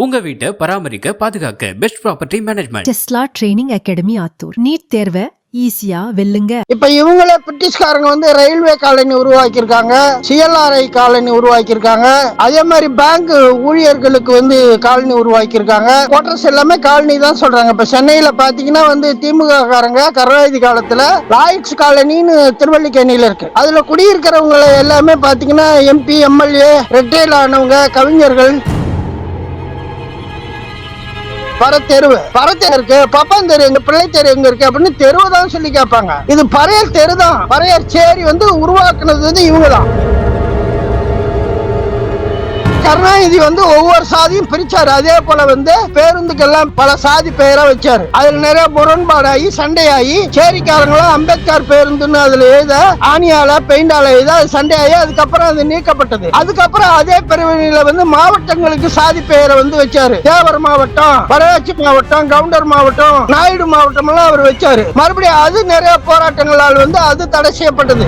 உங்க வீட்டை பராமரிக்க பாதுகாக்க best property management Tesla training academy Attur. NEET தேர்வை ஈஸியா வெல்லுங்க. இப்ப இவங்களே பிரிட்டிஷ்காரங்க வந்து ரயில்வே காலனி உருவாக்கியிருக்காங்க சிஎல்ஆர்ஐ காலனி உருவாக்கியிருக்காங்க. அதே மாதிரி பேங்க் ஊழியர்களுக்கு வந்து காலனி உருவாக்கியிருக்காங்க. குவார்டர்ஸ் எல்லாமே காலனி தான் சொல்றாங்க. இப்ப சென்னையில பாத்தீங்கன்னா வந்து திமுக காரங்க கருணாநிதி காலத்துல லாய்ட்ஸ் காலனின்னு திருவல்லிக்கேணியில இருக்கு. அதுல குடியிருக்கிறவங்க எல்லாமே பாத்தீங்கன்னா எம்பி எம்எல்ஏ ரிட்டையர்ட் ஆனவங்க கவிஞர்கள். பரத்தெருவு. பரத்தெரு இருக்கு பப்பன் தெரு எங்க பிள்ளை தெரு எங்க இருக்கு அப்படின்னு தெருவு தான் சொல்லி கேட்பாங்க. இது பறையர் தெரு தான் பறையர் சேரி வந்து உருவாக்குனது வந்து இவங்க தான் கருணாநிதி வந்து ஒவ்வொரு சாதியும் பிரிச்சாரு. அதே போல வந்து பேருந்துக்கெல்லாம் பல சாதி பெயரா வச்சாரு. அதுல நிறைய முரண்பாடாகி சண்டையாகி சேரிக்காரங்களும் அம்பேத்கர் பேருந்துன்னு அதுல எழுத ஆணியால பெயிண்டால எழுத அது சண்டையாகி அதுக்கப்புறம் அது நீக்கப்பட்டது. அதுக்கப்புறம் அதே பிரிவினையில வந்து மாவட்டங்களுக்கு சாதி பெயரை வந்து வச்சாரு. தேவர் மாவட்டம் வடவாச்சி மாவட்டம் கவுண்டர் மாவட்டம் நாயுடு மாவட்டம் எல்லாம் அவர் வச்சாரு. மறுபடியும் அது நிறைய போராட்டங்களால் வந்து அது தடை செய்யப்பட்டது.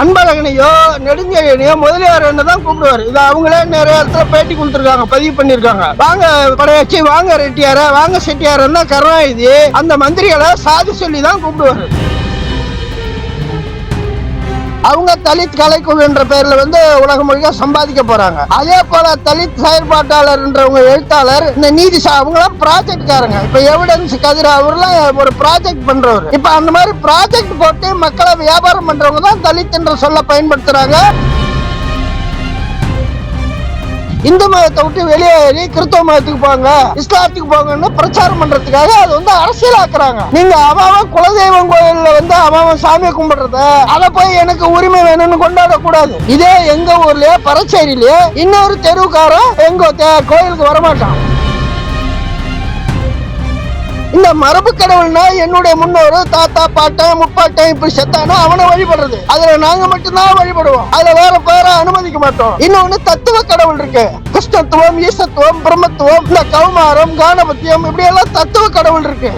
அன்பழகனையோ நெடுஞ்செழியனையோ முதலியார் தான் கூப்பிடுவார். இது அவங்களே நிறைய இடத்துல பேட்டி கொடுத்துருக்காங்க பதிவு பண்ணிருக்காங்க வாங்க படையாச்சி வாங்க ரெட்டியார வாங்க செட்டியாரன்னா கருணாநிதி அந்த மந்திரிகளை சாதி சொல்லி தான் கூப்பிடுவாரு. அவங்க தலித் கலைக்குழு என்ற பெயர்ல வந்து உலகம் முழுக்க சம்பாதிக்க போறாங்க. அதே போல தலித் செயற்பாட்டாளர்ன்றவங்க எழுத்தாளர் இந்த நீதி சா- அவங்களாம் ப்ராஜெக்ட் காரங்க இப்ப எவிடன்ஸ் கதிர அவர்லாம் ஒரு ப்ராஜெக்ட் பண்றவர். இப்ப அந்த மாதிரி ப்ராஜெக்ட் போட்டு மக்களை வியாபாரம் பண்றவங்க தான் தலித் என்ற சொல்ல பயன்படுத்துறாங்க. இந்து மதத்தை விட்டு வெளியேறி கிறிஸ்தவ மதத்துக்கு போங்க இஸ்லாத்துக்கு போங்கன்னு பிரச்சாரம் பண்றதுக்காக அது வந்து அரசியலாக்குறாங்க. நீங்க அவன் குலதெய்வம் கோயில்ல வந்து அவன் சாமியை கும்பிடுறத அதை போய் எனக்கு உரிமை வேணும்னு கொண்டாட கூடாது இதே எங்க ஊர்லயே பரச்சேரியிலேயே இன்னொரு தெருவுக்காரன் எங்க கோயிலுக்கு வரமாட்டான். இந்த மரபு கடவுள்னா என்னுடைய முன்னோரு தாத்தா பாட்டன் முப்பாட்டன் இப்படி செத்தானா அவனை வழிபடுறது. அதுல நாங்க மட்டும்தான் வழிபடுவோம். அதுல வேற பேர அனுமதிக்க மாட்டோம். இன்னொன்னு தத்துவ கடவுள் இருக்கு. கிருஷ்ணத்துவம் ஈசத்துவம் பிரம்மத்துவம் இந்த கௌமாரம் கானபத்தியம் இப்படி எல்லாம் தத்துவ கடவுள் இருக்கு.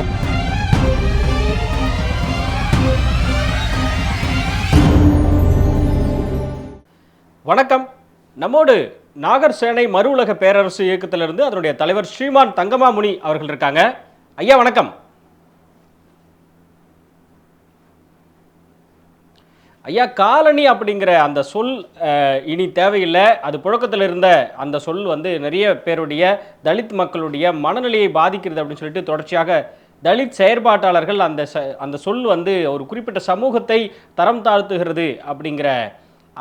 வணக்கம். நம்மோடு நாகர் சேனை மறு உலக பேரரசு இயக்கத்திலிருந்து அதனுடைய தலைவர் ஸ்ரீமான் தங்கமாமுனி அவர்கள் இருக்காங்க. ஐயா வணக்கம். ஐயா காலனி அப்படிங்கிற அந்த சொல் இனி தேவையில்லை. அது புழக்கத்தில் இருந்த அந்த சொல் வந்து நிறைய பேருடைய தலித் மக்களுடைய மனநிலையை பாதிக்கிறது அப்படின்னு சொல்லிட்டு தொடர்ச்சியாக தலித் செயற்பாட்டாளர்கள் அந்த ச- அந்த சொல் வந்து ஒரு குறிப்பிட்ட சமூகத்தை தரம் தாழ்த்துகிறது அப்படிங்கிற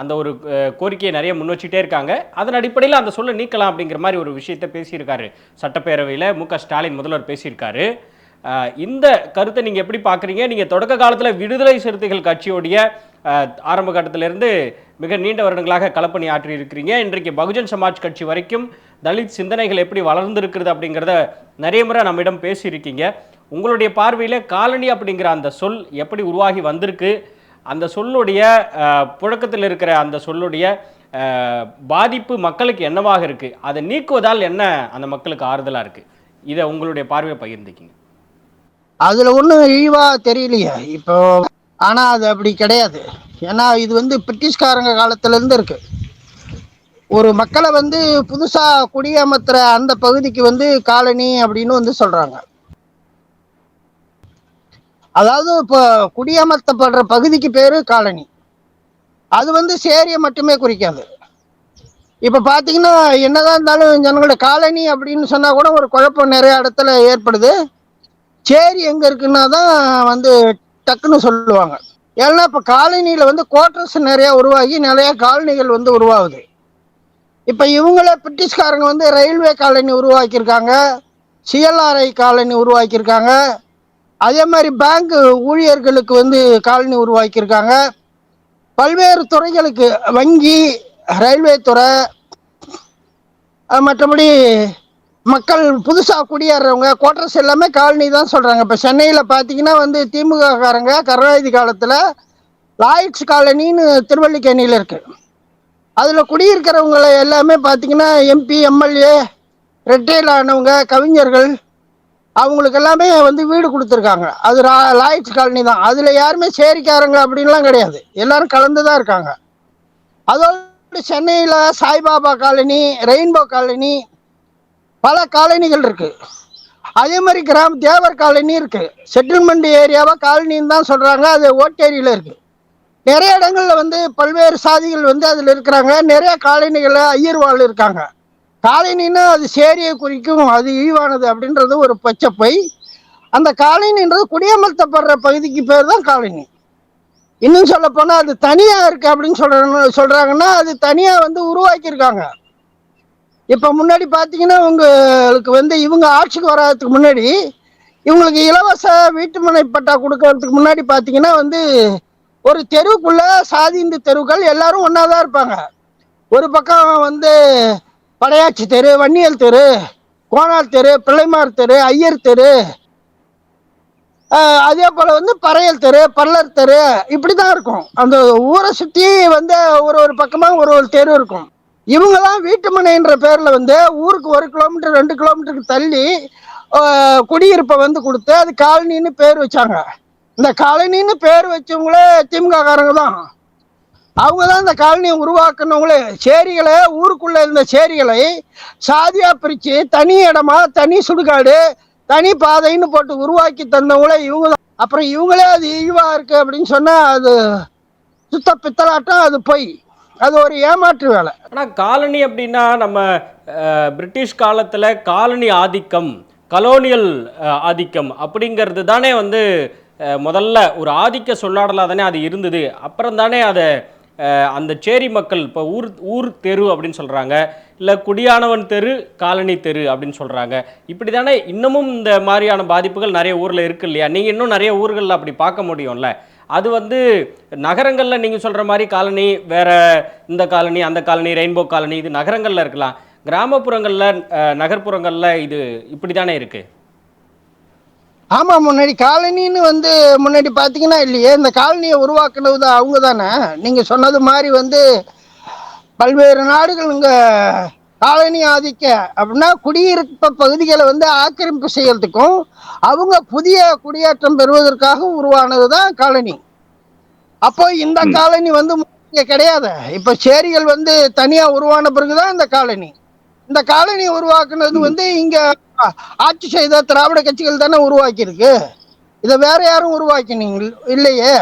அந்த ஒரு கோரிக்கையை நிறைய முன் வச்சுட்டே இருக்காங்க. அதன் அடிப்படையில் அந்த சொல்லை நீக்கலாம் அப்படிங்கிற மாதிரி ஒரு விஷயத்தை பேசியிருக்காரு. சட்டப்பேரவையில் மு க ஸ்டாலின் முதல்வர் பேசியிருக்காரு. இந்த கருத்தை நீங்கள் எப்படி பார்க்குறீங்க? நீங்கள் தொடக்க காலத்தில் விடுதலை சிறுத்தைகள் கட்சியோடைய ஆரம்ப கட்டத்திலிருந்து மிக நீண்ட வருடங்களாக களப்பணி ஆற்றி இருக்கிறீங்க இன்றைக்கு பகுஜன் சமாஜ் கட்சி வரைக்கும் தலித் சிந்தனைகள் எப்படி வளர்ந்துருக்கிறது அப்படிங்கிறத நிறைய முறை நம்மிடம் பேசியிருக்கீங்க. உங்களுடைய பார்வையில் காலனி அப்படிங்கிற அந்த சொல் எப்படி உருவாகி வந்திருக்கு? அந்த சொல்லுடைய புழக்கத்தில் இருக்கிற அந்த சொல்லுடைய பாதிப்பு மக்களுக்கு என்னவாக இருக்கு? அதை நீக்குவதால் என்ன அந்த மக்களுக்கு ஆறுதலா இருக்கு? இதை உங்களுடைய பார்வையை பகிர்ந்துக்கிங்க. அதுல ஒண்ணும் இழிவா தெரியலையே. இப்போ ஆனா அது அப்படி கிடையாது. ஏன்னா இது வந்து பிரிட்டிஷ்காரங்க காலத்துல இருந்து இருக்கு. ஒரு மக்களை வந்து புதுசா குடியமர்த்துற அந்த பகுதிக்கு வந்து காலனி அப்படின்னு வந்து சொல்றாங்க. அதாவது இப்போ குடியமர்த்தப்படுற பகுதிக்கு பேரு காலனி. அது வந்து சேரியை மட்டுமே குறிக்காது. இப்ப பாத்தீங்கன்னா என்னதான் இருந்தாலும் ஜனங்களோட காலனி அப்படின்னு சொன்னா கூட ஒரு குழப்பம் நிறைய இடத்துல ஏற்படுது. சேரி எங்க இருக்குன்னா தான் வந்து டக்குன்னு சொல்லுவாங்க. ஏன்னா இப்ப காலனியில வந்து குவார்டர்ஸ் நிறைய உருவாகி நிறைய காலனிகள் வந்து உருவாகுது. இப்ப இவங்களே பிரிட்டிஷ்காரங்க வந்து ரயில்வே காலனி உருவாக்கியிருக்காங்க. சிஎல்ஆர்ஐ காலனி உருவாக்கியிருக்காங்க. அதே மாதிரி பேங்க் ஊழியர்களுக்கு வந்து காலனி உருவாக்கியிருக்காங்க. பல்வேறு துறைகளுக்கு வங்கி ரயில்வே துறை மற்றபடி மக்கள் புதுசாக குடியேறவங்க குவார்டர்ஸ் எல்லாமே காலனி தான் சொல்கிறாங்க இப்போ சென்னையில் பார்த்தீங்கன்னா வந்து திமுக காரங்க கருணாநிதி காலத்தில் லாய்ட்ஸ் காலனின்னு திருவள்ளிக்கேணியில் இருக்குது அதில் குடியிருக்கிறவங்களை எல்லாமே பார்த்தீங்கன்னா எம்பி எம்எல்ஏ ரிட்டையர்ட் ஆனவங்க கவிஞர்கள் அவங்களுக்கு எல்லாமே வந்து வீடு கொடுத்துருக்காங்க. அது ரா- லாய்ட்ஸ் காலனி தான். அதில் யாருமே சேரிக்காரங்க அப்படின்லாம் கிடையாது. எல்லாரும் கலந்து தான் இருக்காங்க. அதோடு சென்னையில் சாய்பாபா காலனி ரெயின்போ காலனி பல காலனிகள் இருக்குது அதே மாதிரி கிராம தேவர் காலனி இருக்குது செட்டில்மெண்ட் ஏரியாவாக காலனின்னு தான் சொல்கிறாங்க அது ஓட்டேரியில் இருக்குது நிறைய இடங்களில் வந்து பல்வேறு சாதிகள் வந்து அதில் இருக்கிறாங்க. நிறைய காலனிகளில் ஐயர்வாள் இருக்காங்க. காலனின்னா அது சேரியை குறிக்கும் அது இழிவானது அப்படின்றது ஒரு பச்சைப்பை. அந்த காலனின்றது குடியமர்த்தப்படுற பகுதிக்கு பேர் தான் காலனி இன்னும் சொல்ல போனால் அது தனியாக இருக்கு அப்படின்னு சொல்ற சொல்றாங்கன்னா அது தனியாக வந்து உருவாக்கியிருக்காங்க. இப்போ முன்னாடி பார்த்தீங்கன்னா உங்களுக்கு வந்து இவங்க ஆட்சிக்கு வராததுக்கு முன்னாடி இவங்களுக்கு இலவச வீட்டுமனை பட்டா கொடுக்கறதுக்கு முன்னாடி பார்த்தீங்கன்னா வந்து ஒரு தெருவுக்குள்ள சாதி இந்து தெருவுகள் எல்லாரும் ஒன்றா தான் இருப்பாங்க. ஒரு பக்கம் வந்து படையாச்சி தெரு வன்னியல் தெரு கோணார் தெரு பிள்ளைமார் தெரு ஐயர் தெரு. அதே போல் வந்து பறையல் தெரு பல்லர் தெரு இப்படி தான் இருக்கும். அந்த ஊரை சுற்றி வந்து ஒரு ஒரு பக்கமாக ஒரு ஒரு தெரு இருக்கும். இவங்கெல்லாம் வீட்டுமனைன்ற பேரில் வந்து ஊருக்கு ஒரு கிலோமீட்டர் ரெண்டு கிலோமீட்டருக்கு தள்ளி குடியிருப்பை வந்து கொடுத்து அது காலனின்னு பேர் வச்சாங்க. இந்த காலனின்னு பேர் வச்சவங்களே திமுக காரங்க தான். அவங்க தான் இந்த காலனியை உருவாக்குனவங்களே. சேரிகளை ஊருக்குள்ள இருந்த சேரிகளை சாதியா பிரிச்சு தனி இடமா தனி சுடுகாடு தனி பாதைன்னு போட்டு உருவாக்கி தந்தவங்களே இவங்க தான் அப்புறம் இவங்களே அது இழிவா இருக்கு அப்படின்னு சொன்னா அது சுத்த பித்தலாட்டம் அது பொய். அது ஒரு ஏமாற்று வேலை. ஆனால் காலனி அப்படின்னா நம்ம பிரிட்டிஷ் காலத்தில் காலனி ஆதிக்கம் கலோனியல் ஆதிக்கம் அப்படிங்கிறது தானே வந்து முதல்ல ஒரு ஆதிக்க சொல்லாடலாக தானே அது இருந்தது. அப்புறம் தானே அதை அந்த சேரி மக்கள் இப்போ ஊர் ஊர் தெரு அப்படின்னு சொல்கிறாங்க இல்லை குடியானவன் தெரு காலனி தெரு அப்படின்னு சொல்கிறாங்க இப்படி தானே இன்னமும் இந்த மாதிரியான பாதிப்புகள் நிறைய ஊரில் இருக்கு இல்லையா? நீங்கள் இன்னும் நிறைய ஊர்களில் அப்படி பார்க்க முடியும்ல. அது வந்து நகரங்களில் நீங்கள் சொல்கிற மாதிரி காலனி வேறு இந்த காலனி அந்த காலனி ரெயின்போ காலனி இது நகரங்களில் இருக்கலாம். கிராமப்புறங்களில் நகர்ப்புறங்களில் இது இப்படி தானே இருக்குது ஆமா முன்னாடி காலனின்னு வந்து முன்னாடி பாத்தீங்கன்னா இல்லையே இந்த காலனியை உருவாக்குனது அவங்க தானே? நீங்க சொன்னது மாதிரி வந்து பல்வேறு நாடுகள் இங்க காலனி ஆதிக்க அப்படின்னா குடியிருப்பு பகுதிகளை வந்து ஆக்கிரமிப்பு செய்யறதுக்கும் அவங்க புதிய குடியேற்றம் பெறுவதற்காக உருவானது தான் காலனி. அப்போ இந்த காலனி வந்து கிடையாது. இப்ப சேரிகள் வந்து தனியா உருவான பிறகுதான் இந்த காலனி. இந்த காலனி உருவாக்குனது வந்து இங்க ஆட்சி செய்த திராவிட கட்சிகள் தானே உருவாக்கி இருக்கு இதை வேற யாரும் உருவாக்கினீங்க இல்லையே?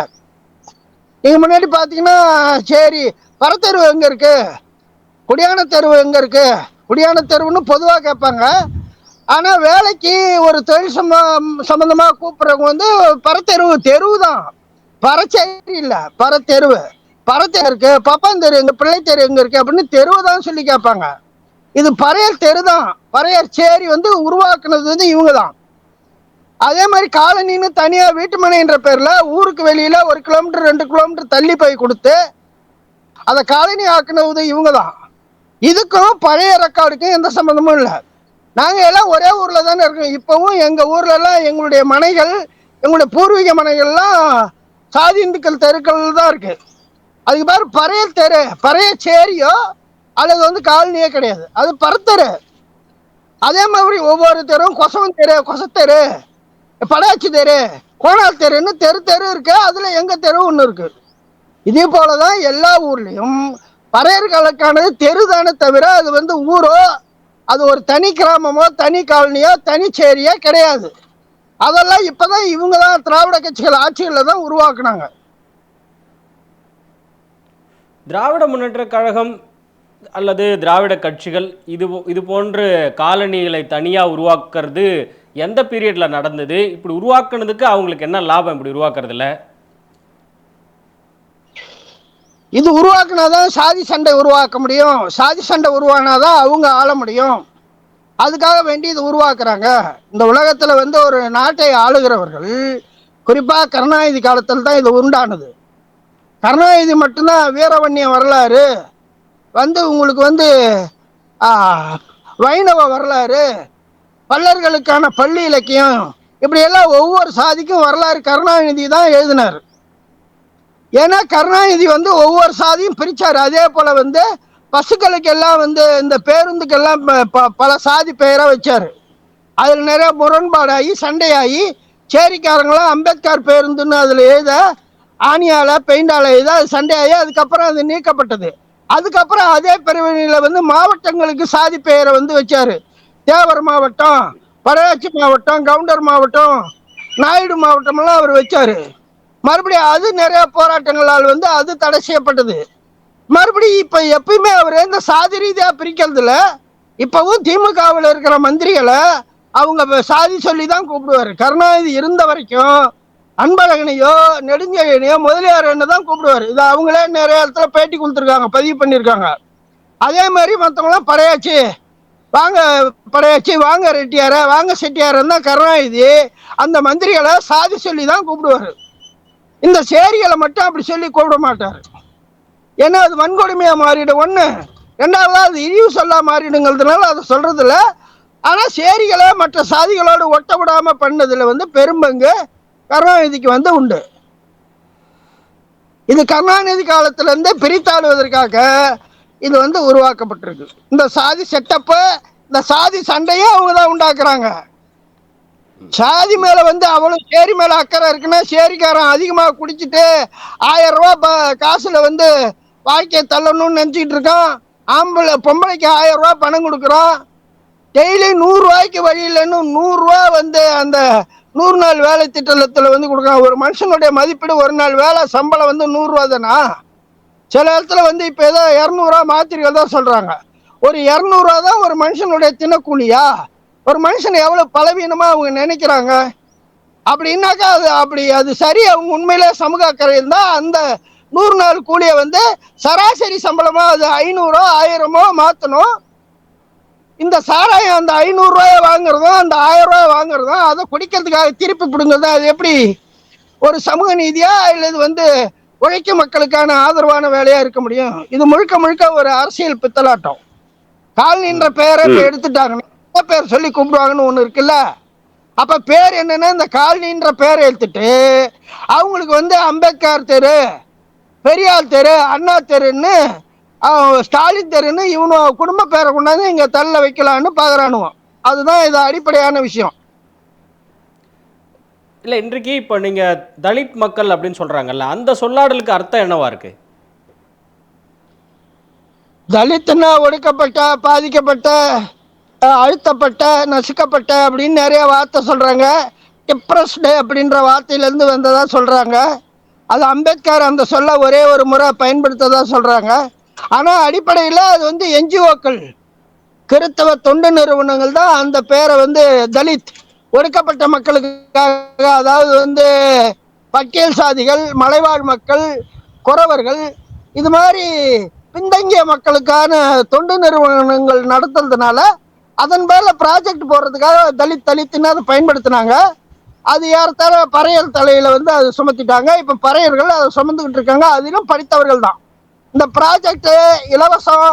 நீங்க முன்னாடி பாத்தீங்கன்னா சரி பரத்தெருவு எங்க இருக்கு? குடியான தெருவு எங்க இருக்கு? குடியான தெருவுன்னு பொதுவா கேட்பாங்க. ஆனா வேலைக்கு ஒரு தொழில் சம்ப சம்பந்தமா கூப்பிடுறவங்க வந்து பரத்தெருவு தெருவு தான். பரச்சேரி இல்ல பரத்தெருவு. பரத்தெரு இருக்கு பப்பாந்தெரு எங்க பிள்ளை தெரு எங்க இருக்கு அப்படின்னு தெருவு தான் சொல்லி கேட்பாங்க. இது பறையர் தெரு தான் பறையர் சேரி வந்து உருவாக்குனது வந்து இவங்க தான் அதே மாதிரி காலனின்னு தனியா வீட்டுமனைன்ற பேர்ல ஊருக்கு வெளியில ஒரு கிலோமீட்டர் ரெண்டு கிலோமீட்டர் தள்ளி போய் கொடுத்து அதை காலனி ஆக்குனது இவங்க தான் இதுக்கும் பழைய ரெக்கார்டுக்கும் எந்த சம்மந்தமும் இல்லை. நாங்க எல்லாம் ஒரே ஊர்ல தானே இருக்கோம். இப்பவும் எங்க ஊர்ல எல்லாம் எங்களுடைய மனைகள் எங்களுடைய பூர்வீக மனைகள்லாம் சாதி இந்துக்கள் தெருக்கள் தான் இருக்கு. அதுக்கு பேர் பறைய தெரு பறைய சேரியோ அல்லது வந்து காலனியே கிடையாது. அது பரத்தெரு. அதே மாதிரி ஒவ்வொரு தெருவும் கொசவன் தெரு கொசத்தெரு படாச்சி தெரு கோணால் தெருன்னு தெரு தெரு இருக்கு. அதுல எங்க தெரு ஒன்று இருக்கு. இதே போலதான் எல்லா ஊர்லயும் பறையர்களுக்கானது தெரு தானே தவிர அது வந்து ஊரோ அது ஒரு தனி கிராமமோ தனி காலனியோ தனி சேரியோ கிடையாது. அதெல்லாம் இப்பதான் இவங்க தான் திராவிட கட்சிகள் ஆட்சிகளில் தான் உருவாக்குனாங்க. திராவிட முன்னேற்ற கழகம் அல்லது திராவிட கட்சிகள் இது இது போன்று காலனிகளை தனியாக உருவாக்குறது எந்த பீரியடில் நடந்தது? இப்படி உருவாக்குனதுக்கு அவங்களுக்கு என்ன லாபம்? இப்படி உருவாக்குறதுல? இது உருவாக்குனாதான் சாதி சண்டை உருவாக்க முடியும். சாதி சண்டை உருவானாதான் அவங்க ஆள முடியும். அதுக்காக வேண்டி இது உருவாக்குறாங்க. இந்த உலகத்துல வந்து ஒரு நாட்டை ஆளுகிறவர்கள் குறிப்பாக கருணாநிதி காலத்தில் தான் இது உண்டானது. கருணாநிதி மட்டும்தான் வீரவன்னிய வரலாறு. வந்து உங்களுக்கு வந்து வைணவ வரலாறு பல்லர்களுக்கான பள்ளி இலக்கியம் இப்படியெல்லாம் ஒவ்வொரு சாதிக்கும் வரலாறு கருணாநிதி தான் எழுதினார். ஏன்னா கருணாநிதி வந்து ஒவ்வொரு சாதியும் பிரித்தார் அதே போல் வந்து பசுக்களுக்கெல்லாம் வந்து இந்த பேருந்துக்கெல்லாம் ப- ப- பல சாதி பெயராக வச்சார். அதில் நிறைய முரண்பாடாகி சண்டையாகி சேரிக்காரங்களாம் அம்பேத்கர் பேருந்துன்னு அதில் எழுத ஆணியால் பெயிண்டால் எழுத அது சண்டையாகி அதுக்கப்புறம் அது நீக்கப்பட்டது. அதுக்கப்புறம் அதே பிரிவினையில வந்து மாவட்டங்களுக்கு சாதி பெயரை வந்து வச்சாரு. தேவர் மாவட்டம் படையாச்சி மாவட்டம் கவுண்டர் மாவட்டம் நாயுடு மாவட்டமெல்லாம் அவர் வச்சாரு. மறுபடியும் அது நிறைய போராட்டங்களால் வந்து அது தடை செய்யப்பட்டது. மறுபடியும் இப்போ எப்பயுமே அவர் இந்த சாதி ரீதியாக பிரிக்கிறதுல இப்போவும் திமுகவில் இருக்கிற மந்திரிகளை அவங்க சாதி சொல்லி தான் கூப்பிடுவாரு. கருணாநிதி இருந்த வரைக்கும் அன்பழகனையோ நெடுஞ்செழியனையோ முதலியார் தான் கூப்பிடுவாரு. இது அவங்களே நிறைய இடத்துல பேட்டி கொடுத்துருக்காங்க பதிவு பண்ணியிருக்காங்க. அதே மாதிரி மற்றவங்களாம் படையாச்சி. வாங்க படையாச்சி வாங்க ரெட்டியார வாங்க செட்டியாரன் தான் கருணாநிதி அந்த மந்திரிகளை சாதி சொல்லி தான் கூப்பிடுவாரு. இந்த சேரிகளை மட்டும் அப்படி சொல்லி கூப்பிட மாட்டார். ஏன்னா அது வன்கொடுமையாக மாறிடும். ஒன்று ரெண்டாவது அது இழிவு சொல்லா மாறிடுங்கிறதுனால அதை சொல்கிறதில்ல ஆனால் சேரிகளை மற்ற சாதிகளோடு ஒட்ட விடாமல் பண்ணதில் வந்து பெரும்பங்கு கருணாநிதிக்கு வந்து உண்டு. இது கருணாநிதி காலத்திலேருந்து பிரித்தாடுவதற்காக இது வந்து உருவாக்கப்பட்டிருக்கு. இந்த சாதி செட்டப்பு இந்த சாதி சண்டையே அவங்க தான் உண்டாக்குறாங்க. சாதி மேல வந்து அவ்வளவு சேரி மேல அக்கறை இருக்குன்னா சேரிக்காரன் அதிகமா குடிச்சிட்டு ஆயிரம் ரூபாய் ப- காசுல வந்து வாழ்க்கையை தள்ளணும்னு நினைச்சிட்டு இருக்கான். ஆம்பளை பொம்பளைக்கு ஆயிரம் ரூபா பணம் கொடுக்குறோம் டெய்லி நூறு ரூபாய்க்கு வழி இல்லைன்னு நூறு ரூபா வந்து அந்த நூறு நாள் வேலை திட்டத்தில் வந்து கொடுக்குறாங்க. ஒரு மனுஷனுடைய மதிப்பீடு ஒரு நாள் வேலை சம்பளம் வந்து நூறுரூவா தானா? சில இடத்துல வந்து இப்போ ஏதோ இரநூறுவா மாத்திரிகள் தான் சொல்கிறாங்க ஒரு இரநூறுவா தான் ஒரு மனுஷனுடைய தினக்கூலியா? ஒரு மனுஷன் எவ்வளோ பலவீனமாக அவங்க நினைக்கிறாங்க? அப்படின்னாக்கா அது அப்படி அது சரி அவங்க உண்மையிலே சமூக அக்கறை இருந்தால் அந்த நூறு நாள் கூலியை வந்து சராசரி சம்பளமாக அது ஐநூறோ ஆயிரமோ மாற்றணும் இந்த சாராயம் அந்த ஐநூறு ரூபாய வாங்குறதும் அந்த ஆயிரம் ரூபாய் வாங்குறதும் அதை குடிக்கிறதுக்காக திருப்பி பிடுங்கிறது அது எப்படி? ஒரு சமூக நீதியா இல்லை இது வந்து உழைக்கும் மக்களுக்கான ஆதரவான வேலையா இருக்க முடியும்? இது முழுக்க முழுக்க ஒரு அரசியல் பித்தலாட்டம். காலனின்ற பெயரை எடுத்துட்டாங்கன்னா பேர் சொல்லி கூப்பிடுவாங்கன்னு ஒண்ணு இருக்குல்ல? அப்ப பேர் என்னன்னா இந்த காலனின்ற பேரை எடுத்துட்டு அவங்களுக்கு வந்து அம்பேத்கர் தெரு பெரியார் தெரு அண்ணா தெருன்னு ஸ்டாலின் தெருன்னு இவனு குடும்ப பேரை கொண்டாந்து இங்க தள்ள வைக்கலான்னு பாக்குறானுவோம். அதுதான் இது அடிப்படையான விஷயம். இல்லை இன்றைக்கு இப்போ நீங்கள் தலித் மக்கள் அப்படின்னு சொல்கிறாங்கல்ல அந்த சொல்லாடலுக்கு அர்த்தம் என்னவா இருக்கு? தலித்துனா ஒடுக்கப்பட்ட பாதிக்கப்பட்ட அழுத்தப்பட்ட நசுக்கப்பட்ட அப்படின்னு நிறைய வார்த்தை சொல்றாங்க. டிப்ரஸ்டு அப்படின்ற வார்த்தையிலேருந்து வந்ததா சொல்றாங்க. அது அம்பேத்கர் அந்த சொல்ல ஒரே ஒரு முறை பயன்படுத்ததா சொல்றாங்க. ஆனா அடிப்படையில் அது வந்து என்ஜிஓக்கள். கிறித்தவ தொண்டு நிறுவனங்கள் தான் அந்த பேரை வந்து தலித் ஒடுக்கப்பட்ட மக்களுக்காக அதாவது வந்து பட்டியல் சாதிகள் மலைவாழ் மக்கள் குறவர்கள் இது மாதிரி பின்தங்கிய மக்களுக்கான தொண்டு நிறுவனங்கள் நடத்துறதுனால அதன் மேல ப்ராஜெக்ட் போடுறதுக்காக தலித் தலித்துன்னு அதை பயன்படுத்தினாங்க. அது ஏறத்தாழ பறையர் தலையில வந்து அதை சுமத்திட்டாங்க. இப்ப பறையர்கள் அதை சுமந்துக்கிட்டு இருக்காங்க. அதிலும் படித்தவர்கள் தான் இந்த ப்ராஜெக்ட் இலவசம்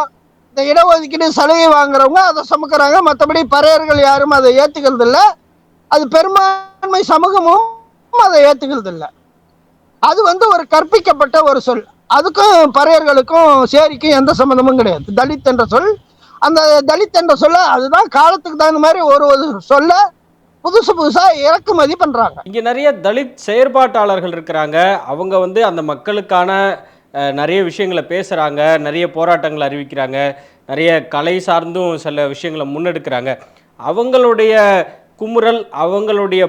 இந்த இடஒதுக்கீடு சலுகை வாங்குறவங்க அதை சுமக்கிறாங்க. மற்றபடி பறையர்கள் யாரும் அதை ஏற்றுக்கிறது இல்லை அது பெரும்பான்மை சமூகமும் அதை ஏற்றுக்கிறது இல்லை அது வந்து ஒரு கற்பிக்கப்பட்ட ஒரு சொல். அதுக்கும் பறையர்களுக்கும் சேரிக்கும் எந்த சம்மந்தமும் கிடையாது. தலித் என்ற சொல். அந்த தலித் என்ற சொல்ல அதுதான் காலத்துக்கு தகுந்த மாதிரி ஒரு ஒரு சொல்ல புதுசு புதுசா இறக்குமதி பண்றாங்க. இங்கே நிறைய தலித் செயற்பாட்டாளர்கள் இருக்கிறாங்க. அவங்க வந்து அந்த மக்களுக்கான நிறைய விஷயங்களை பேசுகிறாங்க நிறைய போராட்டங்களை அறிவிக்கிறாங்க நிறைய கலை சார்ந்தும் சில விஷயங்களை முன்னெடுக்கிறாங்க. அவங்களுடைய குமுறல் அவங்களுடைய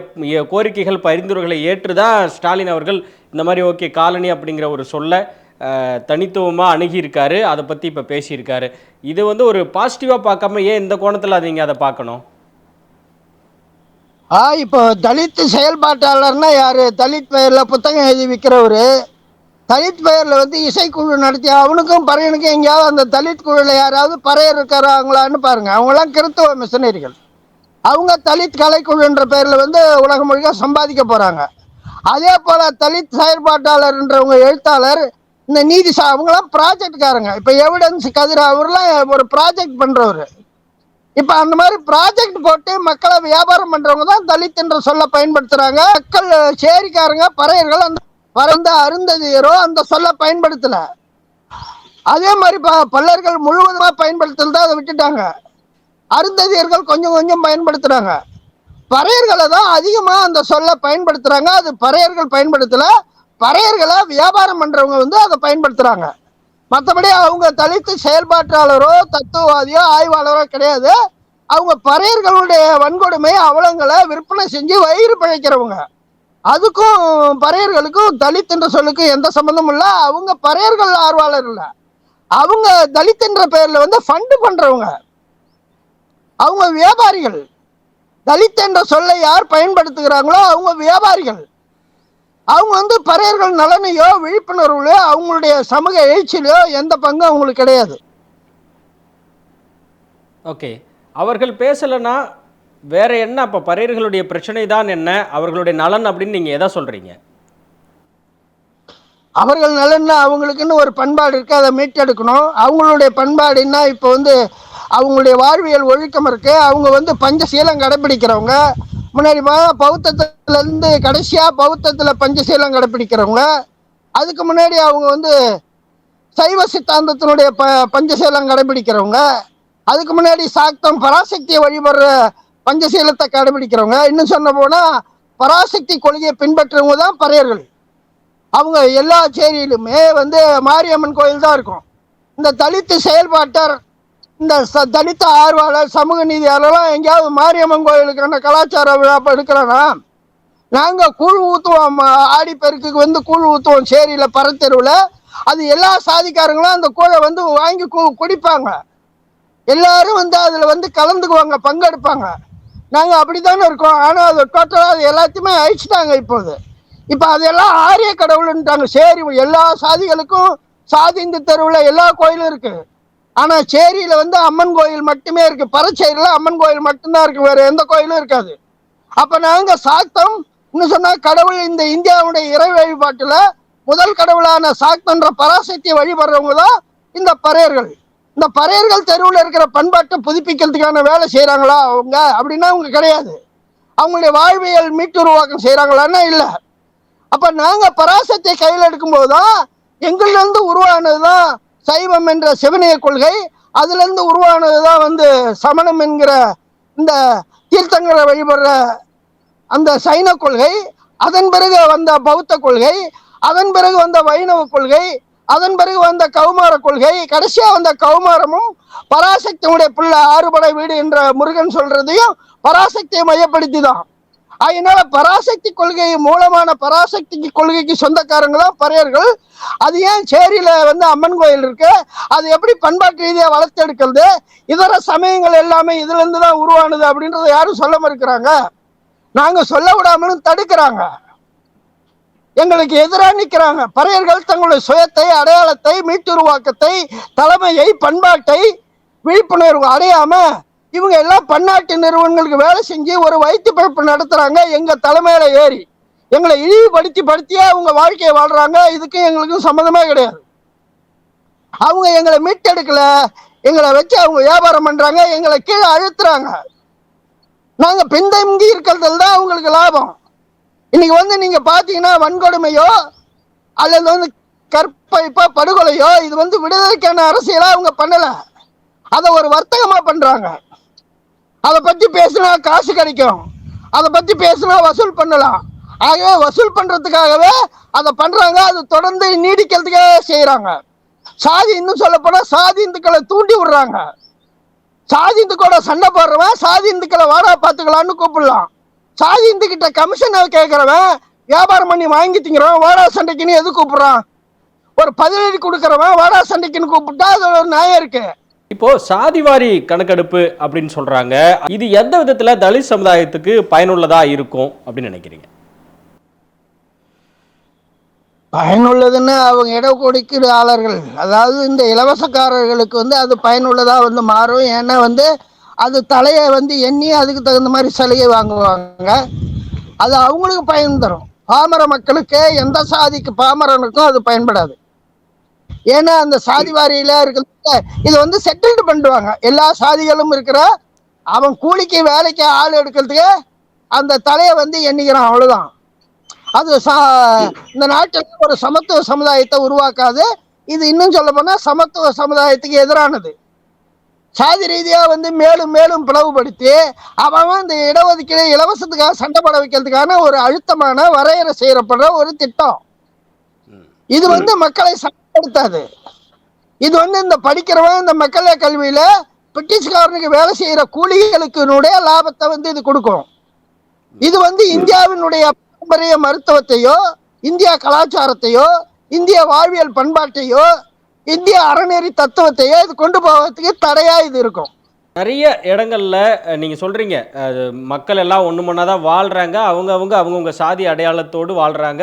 கோரிக்கைகள் பரிந்துரைகளை ஏற்று தான் ஸ்டாலின் அவர்கள்? இந்த மாதிரி ஓகே காலனி அப்படிங்கிற ஒரு சொல்ல தனித்துவமாக அணுகியிருக்காரு. அதை பற்றி இப்போ பேசியிருக்காரு. இது வந்து ஒரு பாசிட்டிவாக பார்க்காம ஏன் இந்த கோணத்தில் நீங்கள் அதை பார்க்கணும்? ஆ இப்போ தலித் செயல்பாட்டாளர்னா யாரு? தலித் பெயரில் புத்தகம் எழுதி விற்கிறவரு தலித் பெயரில் வந்து இசைக்குழு நடத்தி அவனுக்கும் பறையனுக்கும் எங்கேயாவது அந்த தலித் குழுவில் யாராவது பறையர் இருக்கிறாங்களான்னு பாருங்கள் அவங்களாம் கிறித்துவ மிஷனரிகள். அவங்க தலித் கலைக்குழுன்ற பெயரில் வந்து உலகம் முழுக்க சம்பாதிக்க போகிறாங்க அதே போல் தலித் செயற்பாட்டாளர்ன்றவங்க எழுத்தாளர் இந்த நீதி சா அவங்களாம் ப்ராஜெக்ட்காரங்க இப்போ எவிடன்ஸ் கதிர் அவர்லாம் ஒரு ப்ராஜெக்ட் பண்ணுறவர் இப்போ அந்த மாதிரி ப்ராஜெக்ட் போட்டு மக்களை வியாபாரம் பண்ணுறவங்க தான் தலித் சொல்ல பயன்படுத்துகிறாங்க மக்கள் சேரிக்காரங்க பறையர்கள் அந்த பறந்த அருந்ததியரோ அந்த சொல்ல பயன்படுத்தல. அதே மாதிரி ப- பல்லர்கள் முழுவதுமா பயன்படுத்தல தான் அதை விட்டுட்டாங்க. அருந்ததியர்கள் கொஞ்சம் கொஞ்சம் பயன்படுத்துறாங்க. பறையர்களை தான் அதிகமா அந்த சொல்ல பயன்படுத்துறாங்க. அது பறையர்கள் பயன்படுத்தல. பறையர்களை வியாபாரம் பண்றவங்க வந்து அதை பயன்படுத்துறாங்க. மற்றபடி அவங்க தலித்து செயல்பாட்டாளரோ தத்துவவாதியோ ஆய்வாளரோ கிடையாது. அவங்க பறையர்களுடைய வன்கொடுமை அவலங்களை விற்பனை செஞ்சு வயிறு பிழைக்கிறவங்க. அதுக்கும் பறையர்களுக்கும் தலித் என்ற சொல்லுக்கும் எந்த சம்மந்தமும் இல்லை. அவங்க பறையர்கள் ஆர்வலர் இல்லை. அவங்க தலித் என்ற பெயர்ல வந்து ஃபண்டு பண்றவங்க. அவங்க வியாபாரிகள். தலித் என்ற சொல்லை யார் பயன்படுத்துகிறாங்களோ அவங்க வியாபாரிகள். அவங்க வந்து பறையர்கள் நலனையோ விழிப்புணர்வுலையோ அவங்களுடைய சமூக எழுச்சியிலையோ எந்த பங்கும் அவங்களுக்கு கிடையாது. ஓகே அவர்கள் பேசலைன்னா வேற என்ன? அப்போ பறையர்களுடைய பிரச்சனை தான் என்ன? அவர்களுடைய நலன் அப்படின்னு நீங்கள் எதை சொல்கிறீங்க அவர்கள் நலன்னா அவங்களுக்குன்னு ஒரு பண்பாடு இருக்கு அதை மீட்டெடுக்கணும். அவங்களுடைய பண்பாடுன்னா இப்போ வந்து அவங்களுடைய வாழ்வியல் ஒழுக்கம் இருக்கு. அவங்க வந்து பஞ்சசீலம் கடைபிடிக்கிறவங்க. முன்னாடி பா- பௌத்தத்துல இருந்து கடைசியா பௌத்தத்துல பஞ்சசீலம் கடைபிடிக்கிறவங்க. அதுக்கு முன்னாடி அவங்க வந்து சைவ சித்தாந்தத்தினுடைய ப பஞ்சசீலம் கடைபிடிக்கிறவங்க. அதுக்கு முன்னாடி சாக்தம் பராசக்தியை வழிபடுற பஞ்சசீலத்தை கடைபிடிக்கிறவங்க. இன்னும் சொன்ன போனா பராசக்தி கொள்கையை பின்பற்றுறவங்க தான் பறையர்கள். அவங்க எல்லா சேரியிலுமே வந்து மாரியம்மன் கோயில் தான் இருக்கும். இந்த தலித்து செயல்பாட்டர் இந்த ச தலித்த ஆர்வலர் சமூக நீதியாளர்லாம் எங்கேயாவது மாரியம்மன் கோயிலுக்கான கலாச்சார விழா எடுக்கிறோன்னா நாங்கள் கூழ் ஊற்றுவோம் ஆடி பெருக்குக்கு வந்து கூழ் ஊற்றுவோம் சேரியில் பரத்தெருவில். அது எல்லா சாதிக்காரங்களும் அந்த கூழை வந்து வாங்கி கு குடிப்பாங்க. எல்லாரும் வந்து அதில் வந்து கலந்துக்குவாங்க பங்கெடுப்பாங்க. நாங்கள் அப்படிதானே இருக்கோம். ஆனால் அது டோட்டலாக அது எல்லாத்தையுமே அழிச்சிட்டாங்க இப்போது. இப்போ அதெல்லாம் ஆரிய கடவுள்ன்றாங்க சரி எல்லா சாதிகளுக்கும் சாதி இந்த தெருவில் எல்லா கோயிலும் இருக்கு. ஆனால் சேரியில் வந்து அம்மன் கோயில் மட்டுமே இருக்கு. பரச்சேரியில் அம்மன் கோயில் மட்டும்தான் இருக்கு. வேற எந்த கோயிலும் இருக்காது. அப்போ நாங்கள் சாக்தம் இன்னும் சொன்னால் கடவுள் இந்த இந்தியாவுடைய இறை வழிபாட்டில் முதல் கடவுளான சாக்தன்ற பராசக்தியை வழிபடுறவங்க தான் இந்த பறையர்கள். இந்த பறையர்கள் தெருவில் இருக்கிற பண்பாட்டை புதுப்பிக்கிறதுக்கான வேலை செய்கிறாங்களா அவங்க? அப்படின்னா அவங்க கிடையாது. அவங்களுடைய வாழ்வியல் மீட்டுருவாக்கம் செய்கிறாங்களான்னா இல்லை. அப்போ நாங்கள் பராசத்தை கையில் எடுக்கும்போது தான் எங்களிலிருந்து உருவானது தான் சைவம் என்ற சிவனைய கொள்கை அதுலேருந்து உருவானது தான் வந்து சமணம் என்கிற இந்த தீர்த்தங்களை வழிபடுற அந்த சைன கொள்கை அதன் பிறகு வந்த பௌத்த கொள்கை அதன் பிறகு வந்த வைணவ கொள்கை அதன் பிறகு வந்த கௌமார கொள்கை கடைசியா வந்த கௌமாரமும் பராசக்தியுடைய பிள்ளை ஆறுபடை வீடு என்ற முருகன் சொல்றதையும் பராசக்தியை மையப்படுத்தி தான் அதனால பராசக்தி கொள்கை மூலமான பராசக்தி கொள்கைக்கு சொந்தக்காரங்க தான் பறையர்கள். அது ஏன் சேரியில வந்து அம்மன் கோயில் இருக்கு? அது எப்படி பண்பாட்டு ரீதியாக வளர்த்தெடுக்கிறது? இதர சமயங்கள் எல்லாமே இதுல இருந்து தான் உருவானது அப்படின்றத யாரும் சொல்ல மறுக்கிறாங்க. நாங்க சொல்ல விடாமலும் தடுக்கிறாங்க. எங்களுக்கு எதிராக நிற்கிறாங்க. பறையர்கள் தங்களுடைய சுயத்தை அடையாளத்தை மீட்டுருவாக்கத்தை தலைமையை பண்பாட்டை விழிப்புணர்வு அடையாம இவங்க எல்லாம் பன்னாட்டு நிறுவனங்களுக்கு வேலை செஞ்சு ஒரு வயிற்று பிழப்பு நடத்துறாங்க. எங்க தலைமையில ஏறி. எங்களை இழிவுபடுத்தி படுத்தியே அவங்க வாழ்க்கையை வாழ்றாங்க. இதுக்கும் எங்களுக்கும் சம்மந்தமே கிடையாது. அவங்க எங்களை மீட்டெடுக்கல. எங்களை வச்சு அவங்க வியாபாரம் பண்றாங்க. எங்களை கீழே அழுத்துறாங்க. நாங்க பின்தங்கி இருக்கிறதுல தான் அவங்களுக்கு லாபம். இன்னைக்கு வந்து நீங்க பாத்தீங்கன்னா வன்கொடுமையோ அல்லது வந்து கற்பழிப்போ படுகொலையோ இது வந்து விடுதலைக்கான அரசியலா அவங்க பண்ணல. அதை ஒரு வர்த்தகமா பண்றாங்க. அதை பத்தி பேசினா காசு கிடைக்கும். அதை பத்தி பேசினா வசூல் பண்ணலாம். ஆகவே வசூல் பண்றதுக்காகவே அதை பண்றாங்க. அது தொடர்ந்து நீடிக்கிறதுக்காக செய்யறாங்க சாதி இன்னும் சொல்ல போனா சாதி இந்துக்களை தூண்டி விடுறாங்க. சாதி இந்துக்களோட சண்டை போடுறவன் சாதி இந்துக்களை வாடா பார்த்துக்கலான்னு கூப்பிடலாம். சாதி இந்துக்கிட்ட கமிஷன் கேட்கறவன் வியாபாரம் பண்ணி வாங்கி திங்கிறவன் வாடா சண்டைக்குன்னு எது கூப்பிடுறான்? ஒரு பதிலடி கொடுக்கறவன் வாடா சண்டைக்குன்னு கூப்பிட்டா அது ஒரு நியாயம் இருக்கு. இப்போ சாதிவாரி கணக்கெடுப்பு அப்படின்னு சொல்றாங்க. இது எந்த விதத்துல தலித் சமுதாயத்துக்கு பயனுள்ளதா இருக்கும் அப்படின்னு நினைக்கிறீங்க? பயனுள்ளதுன்னு அவங்க இடஒதுக்கீடாளர்கள் அதாவது இந்த இலவசக்காரர்களுக்கு வந்து அது பயனுள்ளதா வந்து மாறும். ஏன்னா வந்து அது தலையை வந்து எண்ணி அதுக்கு தகுந்த மாதிரி சிலையை வாங்குவாங்க. அது அவங்களுக்கு பயன் தரும். பாமர மக்களுக்கு எந்த சாதிக்கு பாமரனுக்கும் அது பயன்படாது. ஏன்னா அந்த சாதி வாரியில இருக்கிற இது வந்து செட்டில்டு பண்ணுவாங்க எல்லா சாதிகளும் இருக்கிற அவன் கூலிக்கு வேலைக்கு ஆள் எடுக்கிறதுக்கு அந்த தலையை வந்து எண்ணிக்கிறான் அவ்வளவுதான். அது சா இந்த நாட்டில் ஒரு சமத்துவ சமுதாயத்தை உருவாக்காது. இது இன்னும் சொல்ல போனா சமத்துவ சமுதாயத்துக்கு எதிரானது. சாதி ரீதியா வந்து மேலும் மேலும் பிளவுபடுத்தி அவன் இந்த இடஒதுக்கீடு இலவசத்துக்காக சண்டை போட வைக்கிறதுக்கான ஒரு அழுத்தமான வரையறை செய்யப்படுற ஒரு திட்டம். இது வந்து மக்களை சமப்படுத்தாது. இது வந்து இந்த படிக்கிறவன் இந்த மக்கள கல்வியில பிரிட்டிஷ்காரனுக்கு வேலை செய்யற கூலிகளுக்கு லாபத்தை வந்து இது கொடுக்கும். இது வந்து இந்தியாவினுடைய பாரம்பரிய மருத்துவத்தையோ இந்தியா கலாச்சாரத்தையோ இந்திய வாழ்வியல் பண்பாட்டையோ இந்திய அறநெறி தத்துவத்தையே இது கொண்டு போவதுக்கு தடையா இது இருக்கும். நிறைய இடங்கள்ல நீங்க சொல்றீங்க அது மக்கள் எல்லாம் ஒன்று மண்ணா தான் வாழ்றாங்க அவங்க அவங்க அவங்கவுங்க சாதி அடையாளத்தோடு வாழ்றாங்க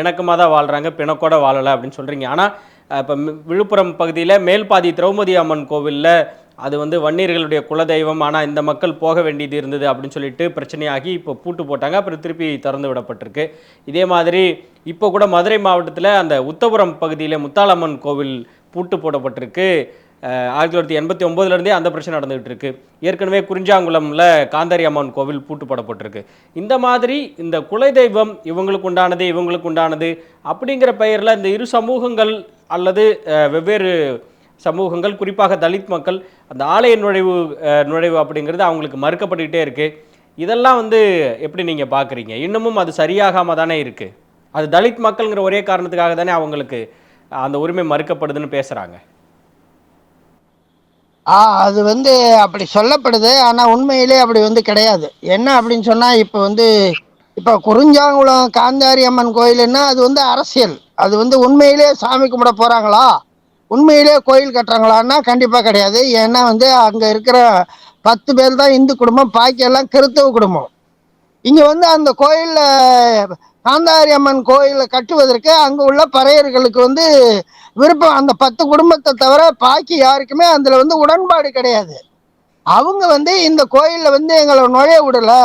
இணக்கமாக தான் வாழ்றாங்க பிணக்கோட வாழலை அப்படின்னு சொல்றீங்க. ஆனால் இப்போ விழுப்புரம் பகுதியில் மேல்பாதி திரௌபதி அம்மன் கோவிலில் அது வந்து வன்னியர்களுடைய குலதெய்வம் ஆனால் இந்த மக்கள் போக வேண்டியது இருந்தது அப்படின்னு சொல்லிட்டு பிரச்சனையாகி இப்போ பூட்டு போட்டாங்க. அப்புறம் திருப்பி திறந்து விடப்பட்டிருக்கு. இதே மாதிரி இப்போ கூட மதுரை மாவட்டத்தில் அந்த உத்தபுரம் பகுதியில் முத்தாளம்மன் கோவில் பூட்டு போடப்பட்டிருக்கு. ஆயிரத்தி தொள்ளாயிரத்தி எண்பத்தி ஒம்போதுலேருந்தே அந்த பிரச்சனை நடந்துகிட்டு இருக்கு ஏற்கனவே குறிஞ்சாங்குளம்ல காந்தாரி அம்மன் கோவில் பூட்டு போடப்பட்டிருக்கு. இந்த மாதிரி இந்த குலதெய்வம் இவங்களுக்கு உண்டானது இவங்களுக்கு உண்டானது அப்படிங்கிற பெயரில் இந்த இரு சமூகங்கள் அல்லது வெவ்வேறு சமூகங்கள் குறிப்பாக தலித் மக்கள் அந்த ஆலய நுழைவு நுழைவு அப்படிங்கிறது அவங்களுக்கு மறுக்கப்பட்டுக்கிட்டே இருக்குது இதெல்லாம் வந்து எப்படி நீங்கள் பார்க்குறீங்க இன்னமும் அது சரியாகாமல் தானே இருக்குது அது தலித் மக்கள்ங்கிற ஒரே காரணத்துக்காக தானே அவங்களுக்கு அந்த உரிமை மறுக்கப்படுதுன்னு பேசுகிறாங்க ஆ அது வந்து அப்படி சொல்லப்படுது ஆனால் உண்மையிலே அப்படி வந்து கிடையாது. என்ன அப்படின்னு சொன்னால் இப்போ வந்து இப்போ குறிஞ்சாங்குளம் காந்தாரி அம்மன் கோயிலுன்னா அது வந்து அரசியல். அது வந்து உண்மையிலே சாமி கும்பிட போகிறாங்களா உண்மையிலே கோயில் கட்டுறாங்களான்னா கண்டிப்பாக கிடையாது. ஏன்னா வந்து அங்கே இருக்கிற பத்து பேர் தான் இந்து குடும்பம் பாக்கியெல்லாம் கிறித்தவ குடும்பம். இங்கே வந்து அந்த கோயிலில் காந்தாரி அம்மன் கோயிலை கட்டுவதற்கு அங்கே உள்ள பறையர்களுக்கு வந்து விருப்பம். அந்த பத்து குடும்பத்தை தவிர பாக்கி யாருக்குமே அதில் வந்து உடன்பாடு கிடையாது. அவங்க வந்து இந்த கோயிலில் வந்து எங்களை நுழைய விடலை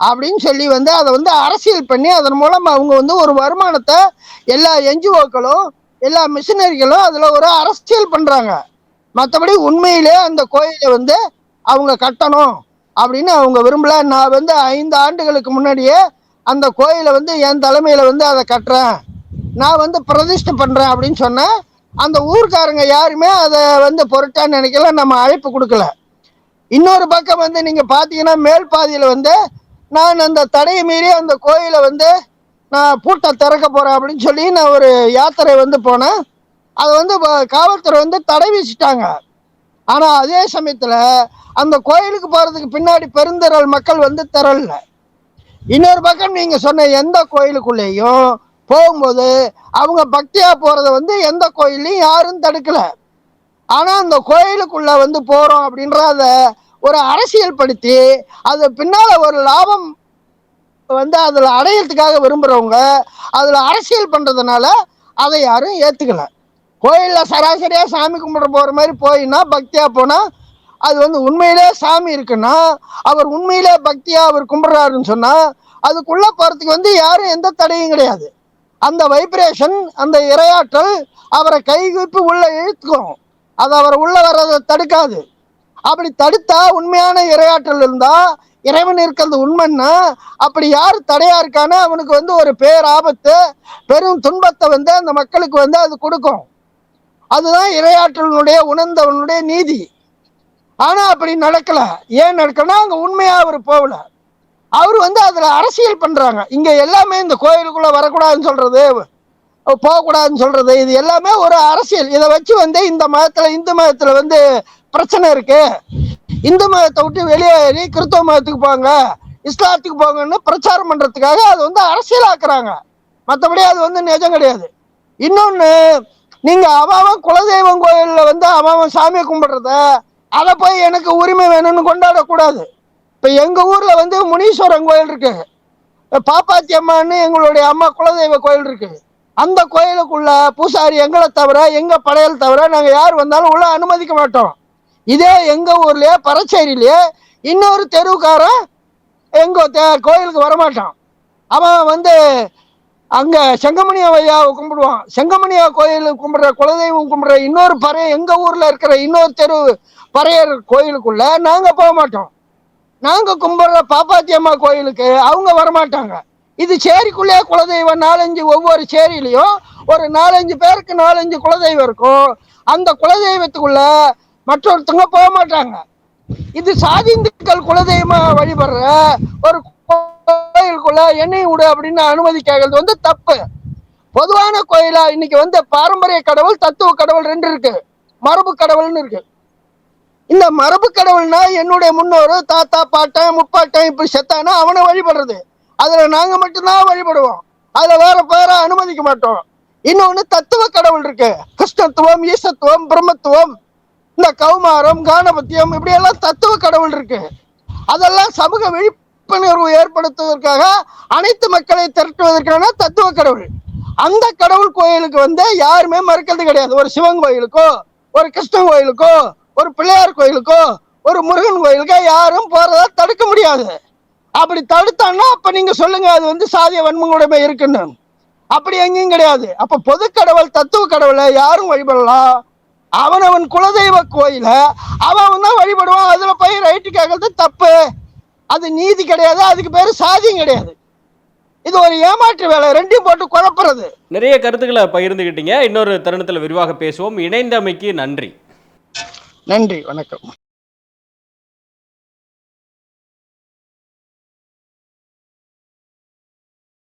அப்படின்னு சொல்லி வந்து அதை வந்து அரசியல் பண்ணி அதன் மூலம் அவங்க வந்து ஒரு வருமானத்தை எல்லா என்ஜிஓக்களும் எல்லா மிஷினரிகளும் அதுல ஒரு அரசியல் பண்றாங்க. மற்றபடி உண்மையிலே அந்த கோயிலை வந்து அவங்க கட்டணும் அப்படின்னு அவங்க விரும்பல. நான் வந்து ஐந்து ஆண்டுகளுக்கு முன்னாடியே அந்த கோயிலை வந்து என் தலைமையில வந்து அதை கட்டுறேன். நான் வந்து பிரதிஷ்டை பண்றேன் அப்படின்னு சொன்னேன். அந்த ஊர்க்காரங்க யாருமே அதை வந்து பொருட்டான்னு நினைக்கல. நம்ம அழைப்பு கொடுக்கல. இன்னொரு பக்கம் வந்து நீங்க பாத்தீங்கன்னா மேல் பாதியில வந்து நான் அந்த தடையை மீறி அந்த கோயிலை வந்து நான் பூட்டை திறக்க போறேன் அப்படின்னு சொல்லி நான் ஒரு யாத்திரை வந்து போனேன். அதை வந்து வ- காவல்துறை வந்து தடை வீசிட்டாங்க ஆனா அதே சமயத்துல அந்த கோயிலுக்கு போறதுக்கு பின்னாடி பெருந்திரள் மக்கள் வந்து திரளல. இன்னொரு பக்கம் நீங்க சொன்ன எந்த கோயிலுக்குள்ளேயும் போகும்போது அவங்க பக்தியா போறத வந்து எந்த கோயிலையும் யாரும் தடுக்கல. ஆனா அந்த கோயிலுக்குள்ள வந்து போறோம் அப்படின்றத ஒரு அரசியல் படுத்தி அது பின்னால ஒரு லாபம் வந்து அதுல அடையிறதுக்காக விரும்புறவங்க அதுல அரசியல் பண்றதுனால அதை யாரும் ஏத்துக்கல கோயில்ல சராசரியா சாமி கும்பிட போற மாதிரி போயின்னா பக்தியா போனா அது வந்து உண்மையிலே சாமி இருக்குன்னா அவர் உண்மையிலே பக்தியா அவர் கும்பிடுறாருன்னு சொன்னா அதுக்குள்ள போறதுக்கு வந்து யாரும் எந்த தடையும் கிடையாது. அந்த வைப்ரேஷன் அந்த இரையாற்றல் அவரை கைகுப்பி உள்ள இழுத்துக்கும். அது அவரை உள்ள வர்றதை தடுக்காது. அப்படி தடுத்தா உண்மையான இரையாற்றல் இருந்தா இறைவன் இருக்கிறது உண்மைன்னா அப்படி யார் தடையா இருக்கானோ அவனுக்கு வந்து ஒரு பேராபத்து பெரும் துன்பத்தை வந்து அந்த மக்களுக்கு வந்து அது கொடுக்கும். அதுதான் இரையாற்றலனுடைய உணர்ந்தவனுடைய நீதி. ஆனா அப்படி நடக்கல. ஏன் நடக்கலன்னா அங்க உண்மையா அவர் போகல. அவர் வந்து அதுல அரசியல் பண்றாங்க. இங்க எல்லாமே இந்த கோயிலுக்குள்ள வரக்கூடாதுன்னு சொல்றது போகக்கூடாதுன்னு சொல்றது இது எல்லாமே ஒரு அரசியல். இதை வச்சு வந்து இந்த மதத்துல இந்து மதத்துல வந்து பிரச்சனை இருக்கு. இந்து மதத்தை விட்டு வெளியேறி கிறிஸ்தவ மதத்துக்கு போங்க இஸ்லாத்துக்கு போங்கன்னு பிரச்சாரம் பண்றதுக்காக அது வந்து அரசியலாக்குறாங்க. மற்றபடி அது வந்து நிஜம் கிடையாது. இன்னொன்று நீங்க அவன் குலதெய்வம் கோயிலில் வந்து அவன் சாமியை கும்பிடுறத அதை போய் எனக்கு உரிமை வேணும்னு கொண்டாடக்கூடாது. இப்போ எங்கள் ஊரில் வந்து முனீஸ்வரன் கோயில் இருக்கு. பாப்பாத்தி அம்மான்னு எங்களுடைய அம்மா குலதெய்வ கோயில் இருக்கு. அந்த கோயிலுக்குள்ள பூசாரி எங்களை தவிர எங்கள் படையல் தவிர நாங்கள் யார் வந்தாலும் உள்ள அனுமதிக்க மாட்டோம். இதே எங்க ஊர்லயே பறச்சேரியிலேயே இன்னொரு தெருவுக்காரன் எங்க தே- கோயிலுக்கு வரமாட்டான். அவன் வந்து அங்க செங்கமணியா ஐயாவை கும்பிடுவான். செங்கமணியா கோயில் கும்பிடுற குலதெய்வம் கும்பிடுற இன்னொரு பறை எங்க ஊர்ல இருக்கிற இன்னொரு தெரு பறையர் கோயிலுக்குள்ள நாங்க போக மாட்டோம். நாங்க கும்பிடுற பாப்பாத்தி அம்மா கோயிலுக்கு அவங்க வரமாட்டாங்க. இது சேரிக்குள்ளே குலதெய்வம் நாலஞ்சு ஒவ்வொரு சேரியிலையும் ஒரு நாலஞ்சு பேருக்கு நாலஞ்சு குலதெய்வம் இருக்கும். அந்த குலதெய்வத்துக்குள்ள மற்றொருத்தவங்க போக மாட்டாங்க. இது சாதிந்துக்கள் குலதெய்வமா வழிபடுற ஒரு கோயிலுக்குள்ள எண்ணெய் விடு அப்படின்னு அனுமதி கேட்கறது வந்து தப்பு. பொதுவான கோயிலா இன்னைக்கு வந்து பாரம்பரிய கடவுள் தத்துவ கடவுள் ரெண்டு இருக்கு. மரபு கடவுள்னு இருக்கு. இந்த மரபு கடவுள்னா என்னுடைய முன்னோரு தாத்தா பாட்டன் முப்பாட்டன் இப்படி செத்தானா அவனை வழிபடுறது. அதுல நாங்க மட்டும்தான் வழிபடுவோம். அதுல வேற பேரை அனுமதிக்க மாட்டோம். இன்னொன்னு தத்துவ கடவுள் இருக்கு. கிருஷ்ணத்துவம் ஈசத்துவம் பிரம்மத்துவம் இந்த கௌமாரம் கானபத்தியம் இப்படி எல்லாம் தத்துவ கடவுள் இருக்கு. அதெல்லாம் சமூக விழிப்புணர்வு ஏற்படுத்துவதற்காக அனைத்து மக்களை திரட்டுவதற்கான தத்துவ கடவுள். அந்த கடவுள் கோயிலுக்கு வந்து யாருமே மறுக்கிறது கிடையாது. ஒரு சிவன் கோயிலுக்கோ ஒரு கிருஷ்ணன் கோயிலுக்கோ ஒரு பிள்ளையார் கோயிலுக்கோ ஒரு முருகன் கோயிலுக்கோ யாரும் போறதா தடுக்க முடியாது. அப்படி தடுத்தான்னா அப்ப நீங்க சொல்லுங்க அது வந்து சாதிய வன்முறைமை இருக்குன்னு. அப்படி எங்கேயும் கிடையாது. அப்ப பொது கடவுள் தத்துவ கடவுளை யாரும் வழிபடலாம். அவனவன் குலதெய்வ கோயில அவன் தான் வழிபடுவான். அதுல போய் ரைட்டு கேட்கறது தப்பு. அது நீதி கிடையாது அதுக்கு பேரு சாதியம் கிடையாது. இது ஒரு ஏமாற்று வேலை ரெண்டையும் போட்டு குழப்புறது. நிறைய கருத்துக்களை பகிர்ந்துக்கிட்டீங்க இன்னொரு தருணத்தில் விரிவாக பேசுவோம். இணைந்தமைக்கு நன்றி. நன்றி வணக்கம்.